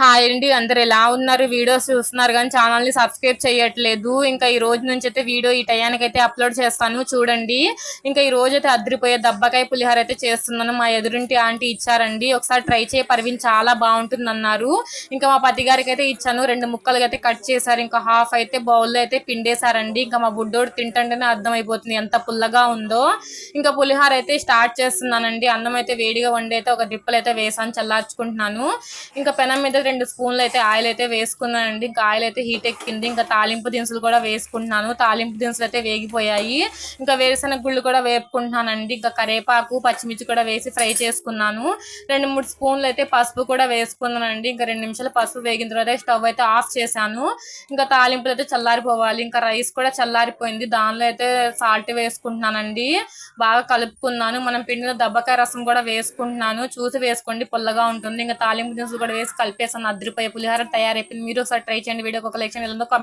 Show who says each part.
Speaker 1: Hi అండి. అందరు ఎలా ఉన్నారు? వీడియోస్ చూస్తున్నారు కానీ ఛానల్ని సబ్స్క్రైబ్ చేయట్లేదు. ఇంకా ఈ రోజు నుంచి అయితే వీడియో ఈ టయానికి అయితే అప్లోడ్ చేస్తాను. చూడండి. ఇంకా ఈ రోజు అయితే అద్దరిపోయే దబ్బకాయ పులిహోర అయితే చేస్తున్నాను. మా ఎదురింటి ఆంటీ ఇచ్చారండి. ఒకసారి ట్రై చేయ. పర్వీన్ చాలా బాగుంటుంది అన్నారు ఇంకా మా పతి గారికి అయితే ఇచ్చాను. రెండు ముక్కలుగా అయితే కట్ చేశారు. ఇంకా హాఫ్ అయితే బౌల్లో అయితే పిండేశారండి. ఇంకా మా బుడ్డోడు తింటంటేనే అర్థమైపోతుంది ఎంత పుల్లగా ఉందో. ఇంకా పులిహోర అయితే స్టార్ట్ చేస్తున్నానండి. అన్నం అయితే వేడిగా వండి అయితే ఒక దిప్పలు అయితే వేసాను. చల్లార్చుకుంటున్నాను. ఇంకా పెనం మీద రెండు స్పూన్లు అయితే ఆయిల్ అయితే వేసుకున్నానండి. ఇంకా ఆయిల్ అయితే హీట్ ఎక్కింది. ఇంకా తాలింపు దినుసులు కూడా వేసుకుంటున్నాను. తాలింపు దినుసులు అయితే వేగిపోయాయి. ఇంకా వేరుశనగ గుళ్ళు కూడా వేపుకుంటున్నానండి. ఇంకా కరేపాకు పచ్చిమిర్చి కూడా వేసి ఫ్రై చేసుకున్నాను. రెండు మూడు స్పూన్లు అయితే పసుపు కూడా వేసుకున్నానండి. ఇంకా రెండు నిమిషాలు పసుపు వేగిన తర్వాత స్టవ్ అయితే ఆఫ్ చేశాను. ఇంకా తాలింపులు అయితే చల్లారిపోవాలి. ఇంకా రైస్ కూడా చల్లారిపోయింది. దానిలో అయితే సాల్ట్ వేసుకుంటున్నానండి. బాగా కలుపుకున్నాను. మనం పిండిన దబ్బకాయ రసం కూడా వేసుకుంటున్నాను. చూసి వేసుకోండి. పుల్లగా ఉంటుంది. ఇంకా తాలింపు దినుసులు కూడా వేసి చేస్తాను. అద్దరిపోయే పులిహార తయారైపోయింది. మీరు ఒకసారి ట్రై చేయండి. వీడియో ఒక లెక్షన్